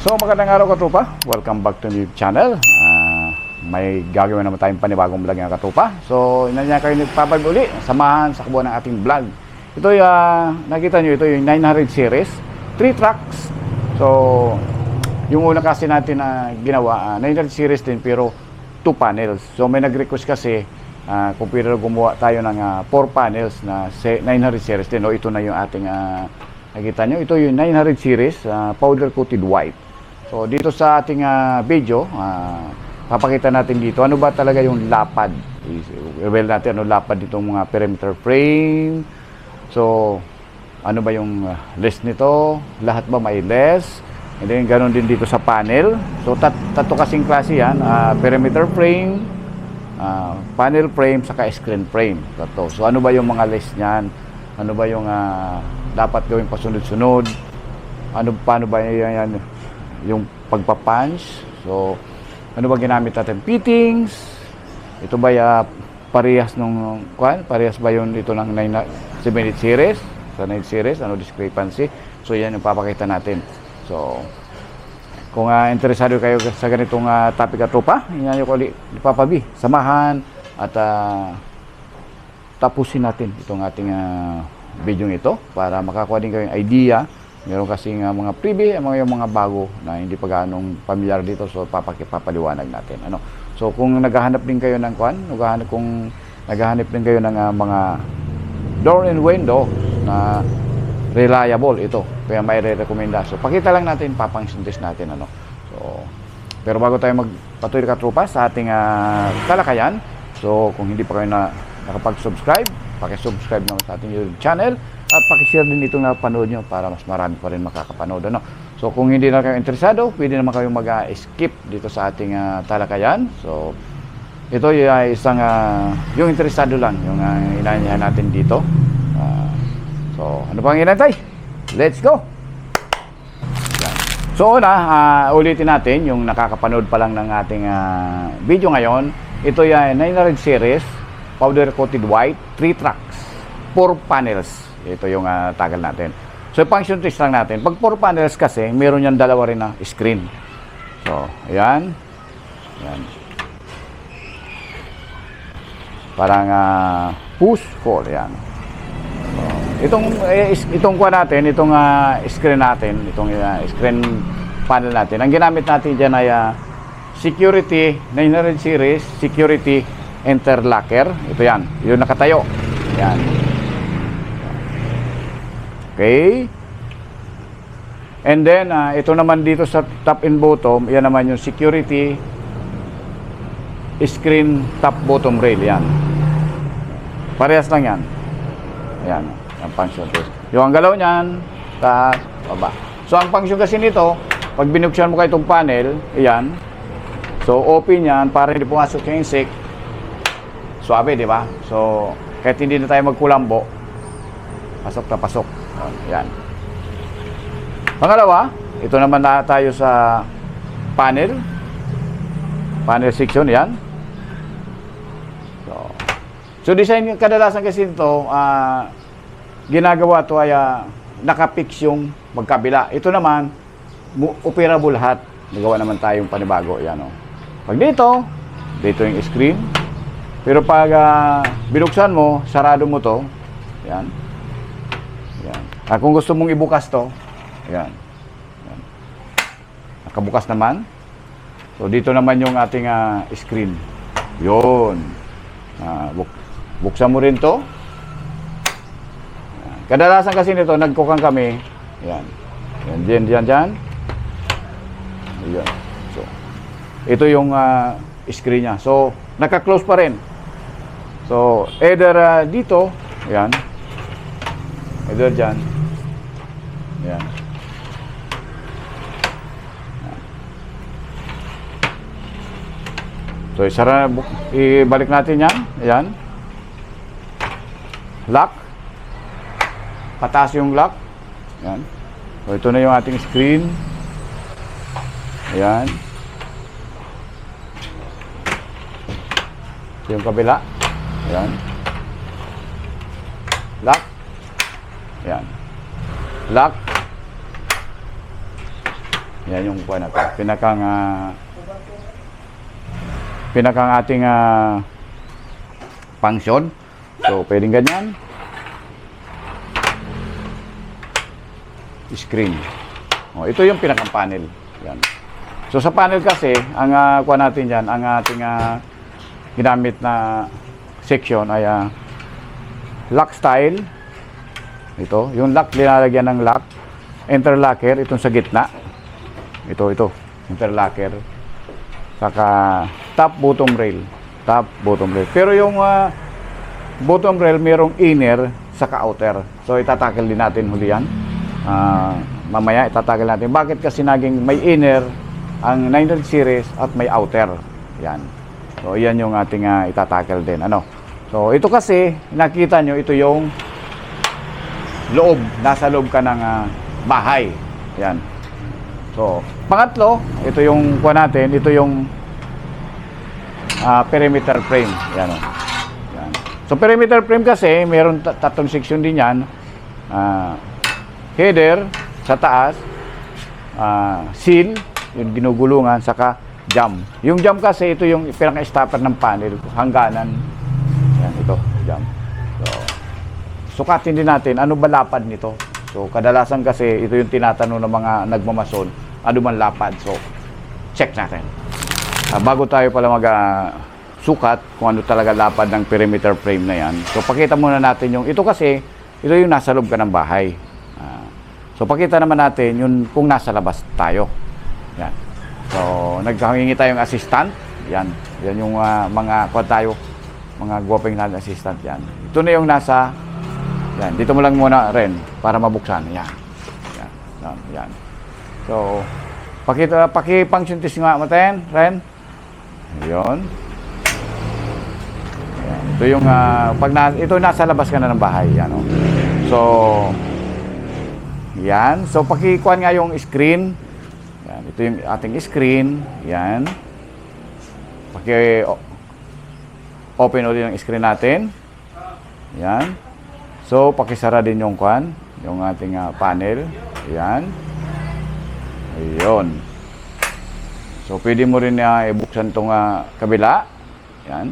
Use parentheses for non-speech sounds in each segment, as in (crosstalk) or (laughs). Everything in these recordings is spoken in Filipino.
So magandang araw katupa. Welcome back to the channel. Ah, may gagawin naman tayong panibagong vlog ng katupa. So inanya kayo nagpapag uli. Samahan sa kabuuan ng ating vlog. Ito yung ah, nakita nyo ito yung 900 series. 3 tracks. So yung una kasi natin na ginawa, ah, 900 series din pero 2 panels. So may nag-request kasi ah, kung pwede gumawa tayo ng 4 panels na se- 900 series din. O ito na yung ating ah, nakita nyo. Ito yung 900 series ah, powder coated white. So dito sa ating ah, video, ah, papakita natin dito ano ba talaga yung lapad. I-reveal natin ano lapad nitong mga perimeter frame. So ano ba yung ah, list nito? Lahat ba may less? And then ganoon din dito sa panel. So tat tatlo kasing klase yan, ah, perimeter frame, ah, panel frame saka screen frame. Tatlo. So ano ba yung mga list niyan? Ano ba yung ah, dapat gawing pasunod-sunod? Ano paano ba yan, yan yung pagpapunch? So ano ba ginamit natin? Fittings. Ito ba ya parehas nung kwan? Parehas ba yun dito ng 9 na- 7 minute series? Sa 9 series, ano discrepancy? So yan yung papakita natin. So kung ah, interesado kayo sa ganitong ah, topic at tropa, yan yung ulit ipapabi. Samahan at ah, tapusin natin itong ating ah, video ito para makakuha din kayong idea. Meron kasing ah, mga freebie, mga yung mga bago na hindi pa gaanong pamilyar dito so papakipapaliwanag natin. Ano? So kung naghahanap din kayo ng kwan, naghahanap kung naghahanap din kayo ng ah, mga door and window na reliable ito. Kaya may re-recommenda. So pakita lang natin, papang test natin ano. So pero bago tayo magpatuloy ka tropa sa ating ah, talakayan, so kung hindi pa kayo na nakapag-subscribe, paki-subscribe naman sa ating YouTube channel at paki-share din itong napanood nyo para mas marami pa rin makakapanood. Ano? So kung hindi na kayo interesado, pwede naman kayo mag-skip dito sa ating ah, talakayan. So ito ay isang ah, yung interesado lang yung uh, inaanyahan natin dito. Ah, so ano pang inantay? Let's go! So una, ah, ulitin natin yung nakakapanood pa lang ng ating ah, video ngayon. Ito ay 900 series, powder coated white, 3 tracks, 4 panels. Ito yung ah, tagal natin. So function test lang natin. Pag 4 panels kasi, meron yan dalawa rin na screen. So, ayan. Ayan. Parang ah, push, pull, ayan. So, itong eh, itong kuha natin, itong ah, screen natin, itong ah, screen panel natin. Ang ginamit natin diyan ay ah, security 900 series security interlocker. Ito 'yan. Yung nakatayo. Yan. Okay. And then ah, ito naman dito sa top and bottom, yan naman yung security screen top bottom rail yan. Parehas lang yan. Ayan, ang function test. Yung ang galaw niyan, taas, baba. So, ang function kasi nito, pag binuksan mo kayo itong panel, ayan, so open yan para hindi pumasok yung insect. Suabe, di ba? So, kahit hindi na tayo magkulambo, pasok na pasok. Ayan. Pangalawa, ito naman na tayo sa panel. Panel section, yan. So, so design kadalasan kasi ito, ah, ginagawa to ay ah, nakapix yung magkabila. Ito naman, operable lahat. Nagawa naman tayong panibago. Yan, oh. Pag dito, dito yung screen. Pero pag ah, binuksan mo, sarado mo to. Yan. Ah, kung gusto mong ibukas to, yan. yan. Nakabukas naman. So dito naman yung ating ah, screen. Yun. Ah, buk- buksan mo rin to. Yan. Kadalasan kasi nito, nagkukang kami. Yan. Yan, dyan, dyan, dyan. Ayan. So, ito yung ah, screen niya. So, naka-close pa rin. So, either ah, dito, yan. Either dyan. Yan. So, isara, ibalik natin yan. Ayan. Lock. Pataas yung lock. Ayan. So, ito na yung ating screen. Ayan. Ito yung kabila. Ayan. Lock. Ayan. Lock. Yan yung kuha na to. Pinakang ah, pinakang ating ah, function. So, pwedeng ganyan. Screen. Oh, ito yung pinakang panel. Yan. So, sa panel kasi, ang uh, kuha natin dyan, ang ating ah, ginamit na section ay ah, lock style. Ito, yung lock, linalagyan ng lock. Interlocker, itong sa gitna. Ito, ito. Interlocker. Saka top bottom rail. Top bottom rail. Pero yung ah, bottom rail merong inner saka outer. So itatakil din natin huli yan. Ah, mamaya itatakil natin. Bakit kasi naging may inner ang 900 series at may outer. Yan. So yan yung ating uh, itatakil din. Ano? So ito kasi nakita nyo ito yung loob. Nasa loob ka ng ah, bahay. Yan. So, pangatlo, ito yung kuha natin, ito yung ah, perimeter frame. Yan, oh. Yan. So, perimeter frame kasi, meron ta- tatlong section din yan. Ah, header, sa taas, ah, seal, yung ginugulungan, saka jam. Yung jam kasi, ito yung pinaka-stopper ng panel, hangganan. Yan, ito, jam. So, sukatin din natin, ano ba lapad nito? So, kadalasan kasi, ito yung tinatanong ng mga nagmamason, ano man lapad? So, check natin. Ah, bago tayo pala mag ah, sukat kung ano talaga lapad ng perimeter frame na yan. So, pakita muna natin yung, ito kasi, ito yung nasa loob ka ng bahay. Ah, so, pakita naman natin yung kung nasa labas tayo. Yan. So, nagkahingi tayong assistant. Yan. Yan yung ah, mga, kuha tayo, mga guwaping na assistant yan. Ito na yung nasa, yan. Dito mo lang muna rin para mabuksan. Yan. Yan. Yan. yan. So, pakita, paki-function test nga matin, Ren. Ayun. Yan. Ito yung, ah, pag na, ito nasa labas ka na ng bahay. Yan, oh. So, yan. So, pakikuan nga yung screen. Yan. Ito yung ating screen. Yan. Paki, o- open ulit yung screen natin. Yan. So, pakisara din yung kwan, yung ating ah, panel. Yan. Ayun. So, pwede mo rin na ibuksan itong ah, kabila. Yan.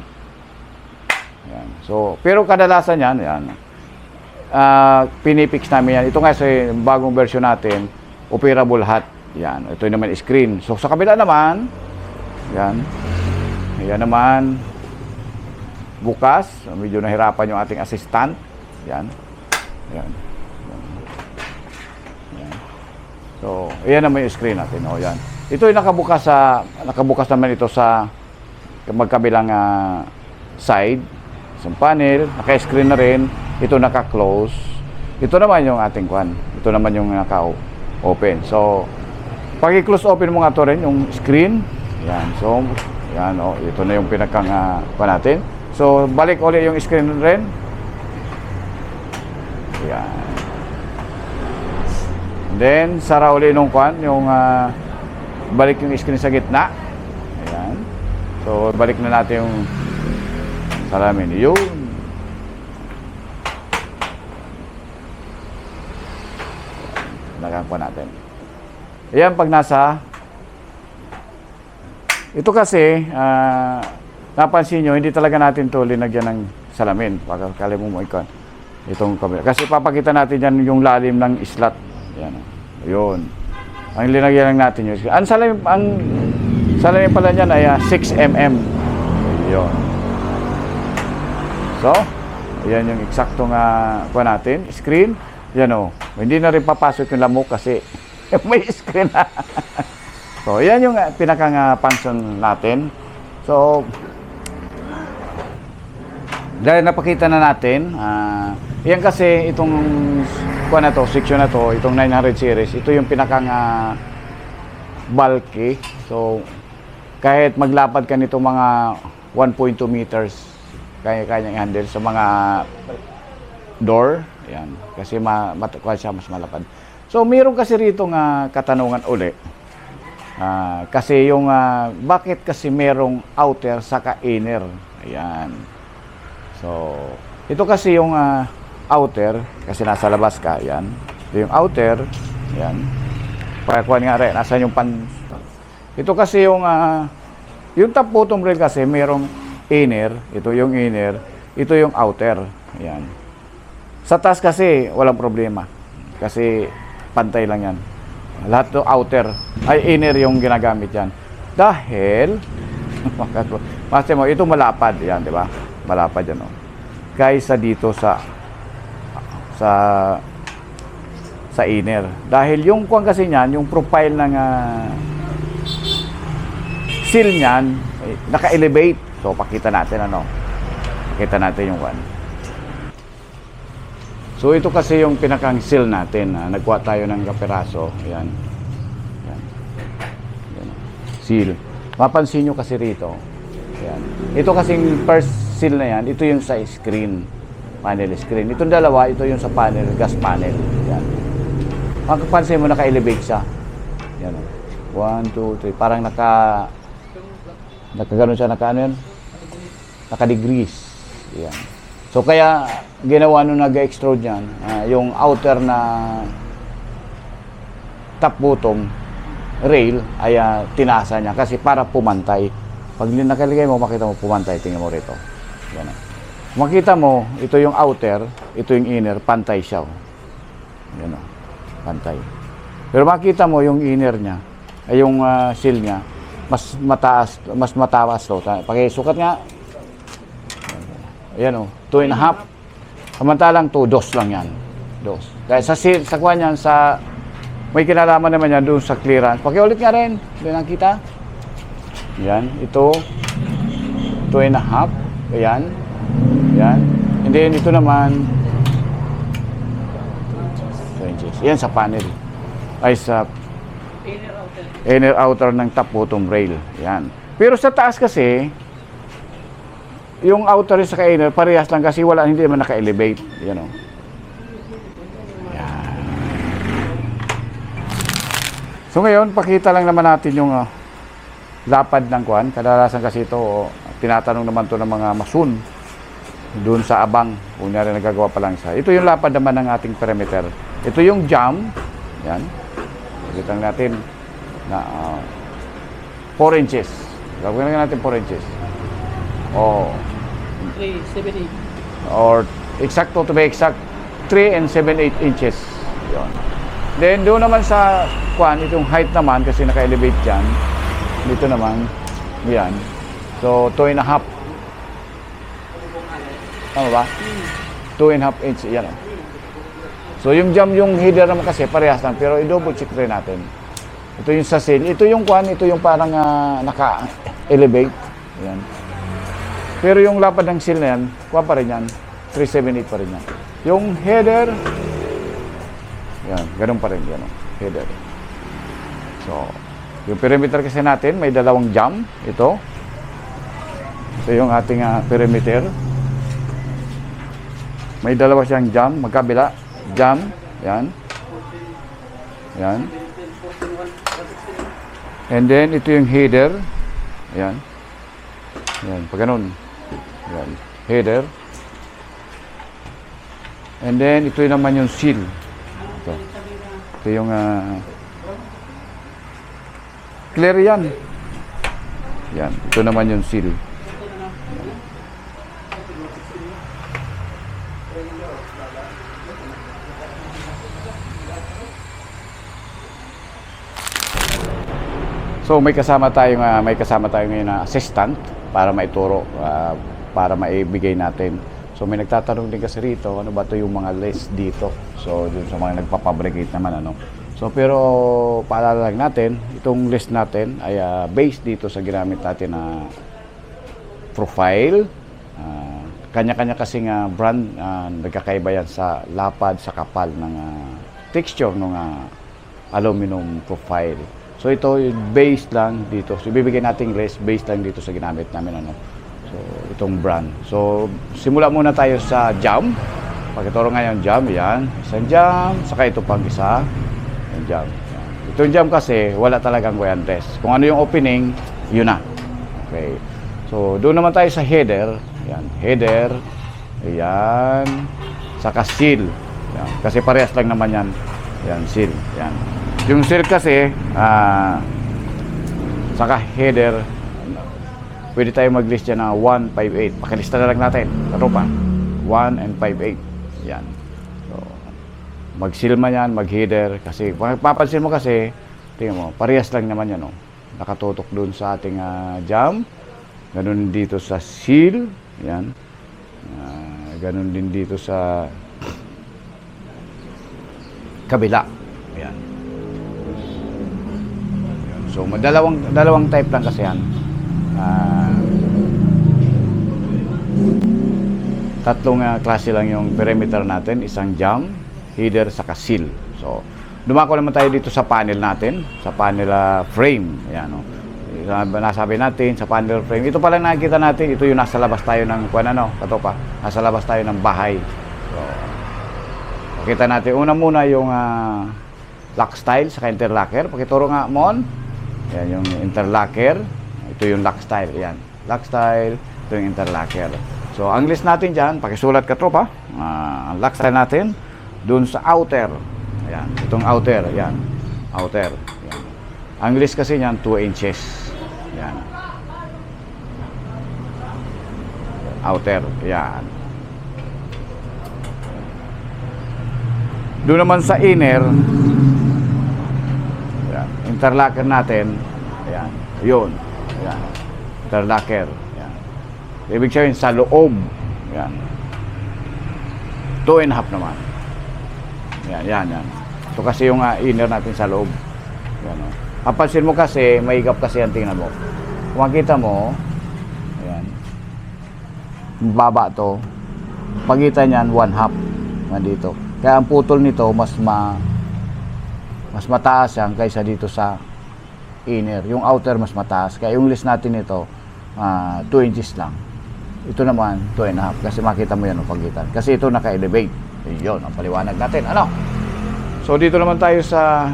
Yan. So, pero kadalasan yan, yan. Ah, pinipix namin yan. Ito nga sa bagong version natin, operable hat. Yan. Ito naman screen. So, sa kabila naman, yan. Yan naman, bukas. Medyo nahirapan yung ating assistant. Yan. Yan. Yan. So, ayan naman yung screen natin. O, yan. Ito yung nakabukas sa, nakabukas naman ito sa magkabilang ah, side. Sa panel, naka-screen na rin. Ito naka-close. Ito naman yung ating kwan. Ito naman yung naka-open. So, pag i-close open mo nga to rin, yung screen. Yan. So, yan. O, ito na yung pinakang uh, natin. So, balik ulit yung screen rin. Yan. Then, sara uli nung kwan, yung ah, balik yung screen sa gitna. Ayan. So, balik na natin yung salamin. Yun. Nakakuha natin. Ayan, pag nasa ito kasi, ah, napansin nyo, hindi talaga natin to linagyan ng salamin. Baka kali mo mo ikon. Itong kabila. Kasi papakita natin yan yung lalim ng islat. Yan. Yun. Ang linagyan lang natin yun. Ang salamin, ang salamin pala niyan ay ah, 6 mm. Yun. So, ayan yung eksaktong uh, kuha natin. Screen. Yan o. Hindi na rin papasok yung lamok kasi (laughs) may screen na. (laughs) So, yan yung uh, pinakang uh, function natin. So, dahil napakita na natin, ah, yan kasi itong kuha na to, section na to, itong 900 series, ito yung pinakang ah, bulky. So, kahit maglapad ka nito mga 1.2 meters, kaya kanyang handle sa mga door, yan, kasi ma, mat, siya mas malapad. So, meron kasi rito nga katanungan uli. Ah, kasi yung ah, bakit kasi merong outer saka inner. Ayan. So, ito kasi yung ah, outer kasi nasa labas ka, ayan. Ito yung outer, ayan. Pakakuha nga rin, nasan yung pan... Ito kasi yung, ah, yung top bottom rail kasi merong inner, ito yung inner, ito yung outer. Yan. Sa taas kasi, walang problema. Kasi pantay lang yan. Lahat to outer, ay inner yung ginagamit yan. Dahil, (laughs) Master mo, ito malapad yan, di ba? Malapad yan, oh. Kaysa dito sa sa sa inner. Dahil yung kuwan kasi niyan, yung profile ng ah, seal niyan, eh, naka-elevate. So, pakita natin ano. Pakita natin yung kuwan. So, ito kasi yung pinakang seal natin. ah. nagkuha tayo ng kapiraso. Ayan. Ayan. Ayan. Seal. Mapansin nyo kasi rito. Ayan. Ito kasing first seal na yan, ito yung sa screen. Panel screen. Itong dalawa, ito yung sa panel, gas panel. Ayan. Makapansin mo, naka-elevate siya. Yan o. One, two, three. Parang naka... Nakaganon siya, naka ano yan? Naka-degrees. Yan. So kaya, ginawa nung nag-extrude yan, ah, yung outer na top bottom rail ay ah, tinasa niya kasi para pumantay. Pag nakaligay mo, makita mo pumantay. Tingnan mo rito. Yan o. Makita mo, ito yung outer, ito yung inner, pantay siya. oh. Yan o pantay. Pero makita mo yung inner niya, ay yung ah, seal niya, mas mataas, mas mataas to. Pakisukat nga. Ayan o, two and a half. Samantalang to, dos lang yan. Dos. Kaya sa seal, sa kuha niyan, sa, may kinalaman naman yan doon sa clearance. Pakiulit nga rin, hindi nakita. Yan, ito, two and a half. Ayan. Ayan. And then ito naman, 2 inches. Yan sa panel. Ay sa inner outer ng top bottom rail. Yan. Pero sa taas kasi, yung outer sa inner, parehas lang kasi wala, hindi naman naka-elevate. Yan o. Yan. So ngayon, pakita lang naman natin yung ah, lapad ng kwan. Kadalasan kasi ito, oh, tinatanong naman to ng mga masun doon sa abang rin nagagawa pa lang siya. Ito yung lapad naman ng ating perimeter. Ito yung jam. Yan. Kita natin na ah, 4 inches. Gagawin natin 4 inches. Oh, 3, 7, 8. or exacto to be exact 3 and 7 8 inches. Yon. Then doon naman sa kwan itong height naman kasi naka-elevate diyan. Dito naman yan. So 2 and a half. Tama ba? 2 and half inch yan. oh. So yung jam yung header naman kasi parehas lang pero i-double check rin natin. Ito yung sa seal. Ito yung kwan, ito yung parang ah, naka-elevate. Yan. Pero yung lapad ng seal na yan, kuha pa rin yan. 378 pa rin yan. Yung header, yan, ganun pa rin yan. oh, Header. So, yung perimeter kasi natin, may dalawang jam. Ito. Ito yung ating ah, perimeter. May dalawa siyang jam, magkabila. Jam, yan. Yan. And then, ito yung header. Yan. Yan, pag ganun. Yan, header. And then, ito yung naman yung seal. Ito. Ito yung ah, clear yan. Yan, ito naman yung seal. So may kasama tayong ah, may kasama tayo ngayon na assistant para maituro ah, para maibigay natin. So may nagtatanong din kasi rito, ano ba to yung mga list dito? So dun sa mga nagpapabricate naman ano. So pero paalala lang natin, itong list natin ay ah, based dito sa ginamit natin na profile. Ah, kanya-kanya kasi nga brand ah, nagkakaiba yan sa lapad sa kapal ng ah, texture ng ah, aluminum profile. So ito based lang dito. So ibibigay nating list based lang dito sa ginamit namin ano. So itong brand. So simula muna tayo sa jam. Pagkaturo ngayon jam, yan. Isang jam, saka ito pang isa. Yung jam. Itong jam kasi wala talagang guyantes. Kung ano yung opening, yun na. Okay. So doon naman tayo sa header. Yan, header. Ayan. Saka seal. Yan. Kasi parehas lang naman yan. Yan, seal. Yan. Yung seal kasi, ah, saka header, pwede tayo mag-list dyan na 158. Pakilista na lang natin. Katropa. 1 and 58. Yan. So, mag-seal man yan, mag-header. Kasi, papansin mo kasi, tingnan mo, parehas lang naman yan. Oh. Nakatutok dun sa ating ah, jam. Ganun dito sa seal. Yan. Ah, ganun din dito sa kabila. Ayan. So, dalawang, dalawang type lang kasi yan. Ah, tatlong ah, klase lang yung perimeter natin. Isang jam, header, saka seal. So, dumako naman tayo dito sa panel natin. Sa panel ah, frame. Ayan, oh. Sabi- Nasabi natin sa panel frame. Ito pala nakikita natin. Ito yung nasa labas tayo ng, kuwan ano, katopa. Nasa labas tayo ng bahay. So, Pakita natin. Una muna yung ah, lock style sa interlocker. Pakituro nga, Mon. Yan yung interlocker. Ito yung lock style. Yan. Lock style. Ito yung interlocker. So, ang list natin dyan, pakisulat ka tropa. Ah, ang lock style natin, dun sa outer. Ayan. Itong outer. Yan. Outer. Yan. Ang list kasi niyan, 2 inches. Yan. Outer. Yan. Doon naman sa inner, interlocker natin, ayan, yun, ayan, interlocker, ayan. Ibig sabihin sa loob, yan, two and a half naman. Yan, yan, yan. Ito kasi yung ah, inner natin sa loob. Yan, oh. Kapansin mo kasi, may higap kasi yan, tingnan mo. Kung makita mo, ayan, baba to, pagitan yan, one half, nandito. Kaya ang putol nito mas ma mas mataas yan kaysa dito sa inner. Yung outer mas mataas. Kaya yung list natin ito, 2 inches lang. Ito naman, 2 and a half. Kasi makita mo yan ang pagitan. Kasi ito naka-elevate. Yun, ang paliwanag natin. Ano? So, dito naman tayo sa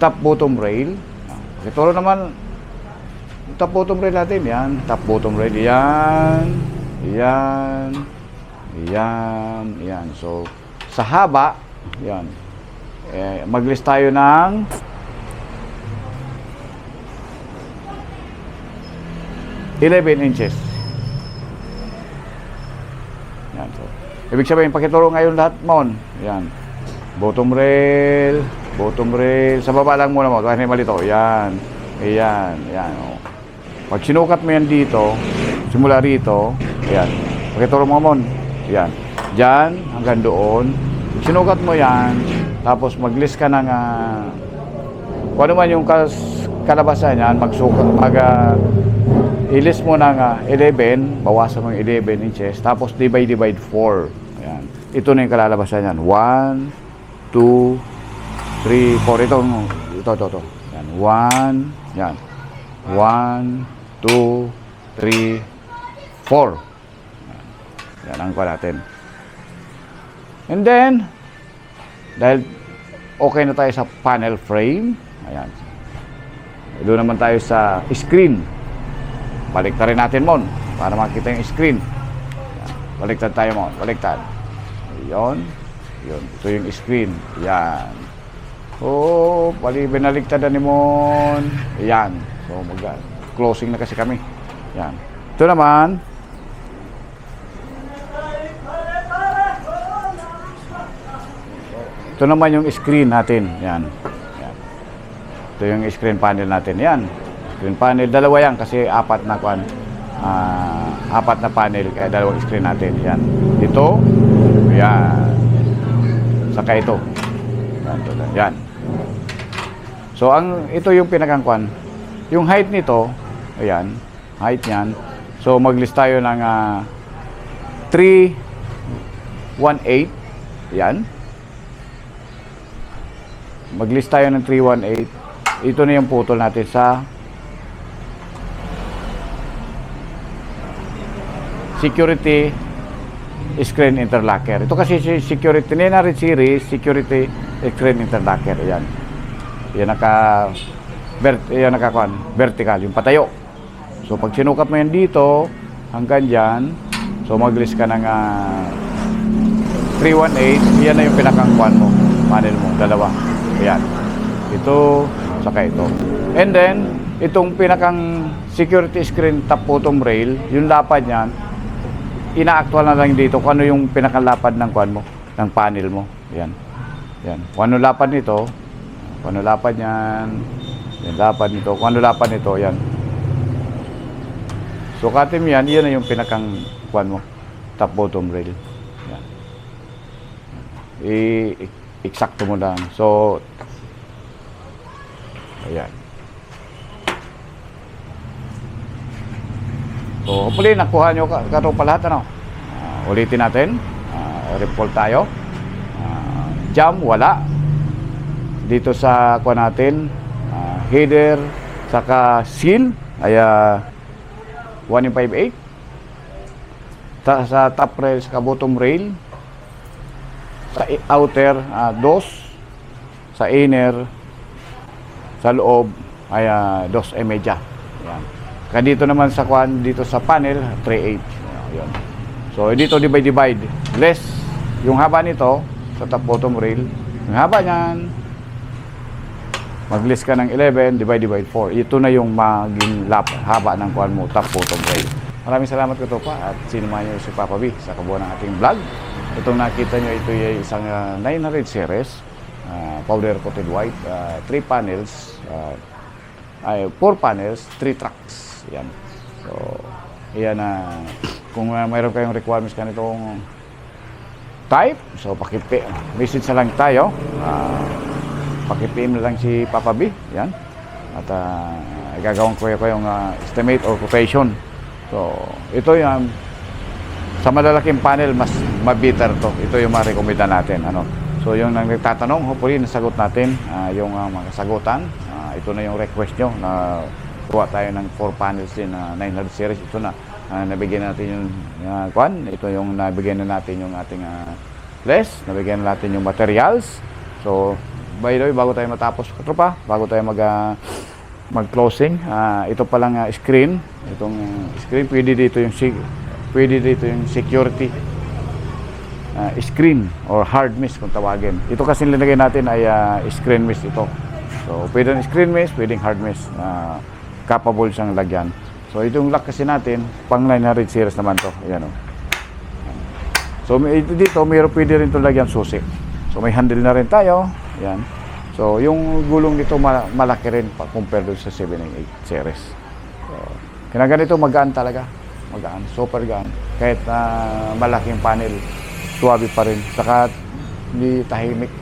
top bottom rail. Ito naman, top bottom rail natin. Yan, top bottom rail. Yan. Yan. Yan. Yan. So, sa haba, yan. Eh, mag-list tayo ng Eleven inches. Yan. So, ibig sabihin, pakituro ngayon lahat, Mon. Yan. Bottom rail, bottom rail. Sa baba lang muna mo. May malito. Yan. Ayan. Yan. Oh. Pag sinukat mo yan dito, simula rito, ayan. Pakituro mo, Mon. Yan. Diyan, hanggang doon. Sinukat mo yan, tapos mag-list ka ng, ah, kung ano man yung kas, kalabasan yan, magsuka, mag, ah, i-list mo ng ah, 11, bawasan mo yung 11 inches, tapos divide, divide 4. Ayan. Ito na yung kalalabasan yan. 1, 2, 3, 4. Ito, ito, ito, ito. Yan. 1, yan. 1, 2, 3, 4. Yan ang kwa natin. And then, dahil okay na tayo sa panel frame, ayan. Doon naman tayo sa screen. Baliktad rin natin, Mon, para makita yung screen. Ayan. Baliktad tayo, Mon. Baliktad. Ayun. Yun. Ito yung screen. Yan. Oo, bali binaligtad na ni Mon. Yan. So, mag closing na kasi kami. Yan. Ito naman, Ito naman yung screen natin. Yan. Yan. Ito yung screen panel natin. Yan. Screen panel. Dalawa yan kasi apat na kwan. ah, apat na panel. Kaya dalawang screen natin. Yan. Ito. Yan. Saka ito. Yan. Yan. So, ang, ito yung pinakangkwan. Yung height nito, ayan, height niyan. So, maglist tayo ng ah, 318. Yan. Maglist tayo ng 318. Ito na yung putol natin sa security screen interlocker. Ito kasi si security, Nenarit series, security screen interlocker. Yan. Yan naka, vert, yan naka kwan, vertical, yung patayo. So pag sinukat mo yan dito, hanggang dyan, so maglist ka ng ah, 318, yan na yung pinakang kwan mo, panel mo, dalawa. Ayan. ito, saka ito. And then, itong pinakang security screen top bottom rail, yung lapad niyan, ina-actual na lang dito kung ano yung pinakalapad ng kwan mo, ng panel mo. Yan. Yan. Kung ano lapad nito, kung ano lapad niyan, yung lapad nito, kung ano lapad nito, yan. So, katim yan, yan na yung pinakang kwan mo, top bottom rail. Yan. I- i- eksakto mo lang. So, ayan. So, hopefully, nakuha nyo ka, ka pa lahat, ano? Ah, ulitin natin. Uh, report tayo. Ah, jam, wala. Dito sa kuha natin, ah, header, saka seal, ay ah, 1.58. Ta sa top rail, saka bottom rail, sa outer, dos, sa inner, sa loob, ay ah, dos e media. Yan. Kaya dito naman sa kwan, dito sa panel, 3.8. Yan. So, dito divide, divide. Less, yung haba nito, sa top bottom rail, yung haba niyan, mag-list ka ng 11, divide, divide 4. Ito na yung maging lap, haba ng kwan mo, top bottom rail. Maraming salamat ko to pa at sinamahan niyo si Papa B sa kabuuan ng ating vlog. Itong nakita niyo, ito ay isang ah, 900 series, ah, powder coated white, 3 panels, ah, ay 4 panels, 3 tracks. Yan. So, yan na kung uh, mayroon kayong requirements ganitong type, so pakipi, message na lang tayo. Ah, pakipim na lang si Papa B. Yan. At uh, gagawin ko yung ah, estimate or quotation. So, ito yung sa malalaking panel, mas mabitter to. Ito yung ma-recommenda natin. Ano? So, yung nagtatanong, hopefully nasagot natin ah, yung ah, mga sagutan. Ah, ito na yung request nyo na kuha tayo ng 4 panels din na 900 series. Ito na. Ah, nabigyan natin yung uh, kwan. Ito yung nabigyan na natin yung ating uh, less. Nabigyan na natin yung materials. So, by the way, bago tayo matapos, katropa, bago tayo mag ah, mag-closing, ah, ito palang ah, screen. Itong ah, screen, pwede dito yung pwede dito yung security ah, screen or hard mist kung tawagin. Ito kasi nilagay natin ay ah, screen mist ito. So, pwede screen mist, pwedeng hard mist. na capable siyang lagyan. So, itong lock kasi natin, pang 900 series naman to. Ayan o. So, may- ito dito, mayroon pwede rin ito lagyan susi. So, may handle na rin tayo. Ayan. So, yung gulong nito ma- malaki rin pa compare doon sa 798 series. So, kinaganito magaan talaga. Magaan, super gaan. Kahit na malaking panel, suwabe pa rin. Saka hindi tahimik.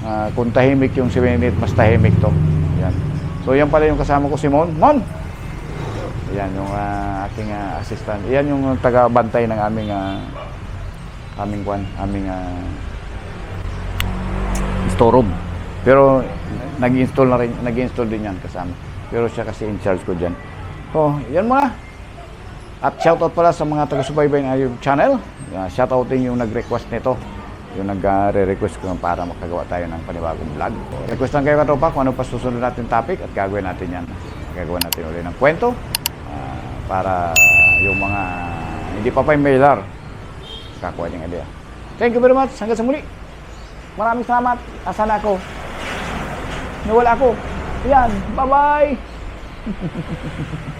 Ah, kung tahimik yung 798, mas tahimik to. Yan. So, yan pala yung kasama ko si Mon. Mon! Yan yung ah, aking ah, assistant. Yan yung taga-bantay ng aming ah, aming kwan, aming ah, storeroom. Pero nag-install na rin, nag-install din yan kasama. Pero siya kasi in charge ko diyan. So, yan mga. At shoutout pala sa mga taga-subaybay ng YouTube channel. Uh, shoutout din yung nag-request nito. Yung nag-re-request ko para makagawa tayo ng panibagong vlog. Request lang kayo katropa kung ano pa susunod natin topic at gagawin natin yan. Gagawin natin ulit ng kwento ah, para yung mga hindi pa pa yung mailer kakuha niyang idea. Thank you very much. Hanggang sa muli. Maraming salamat. Asan ako? Nawala ako. Yan. Bye-bye. (laughs)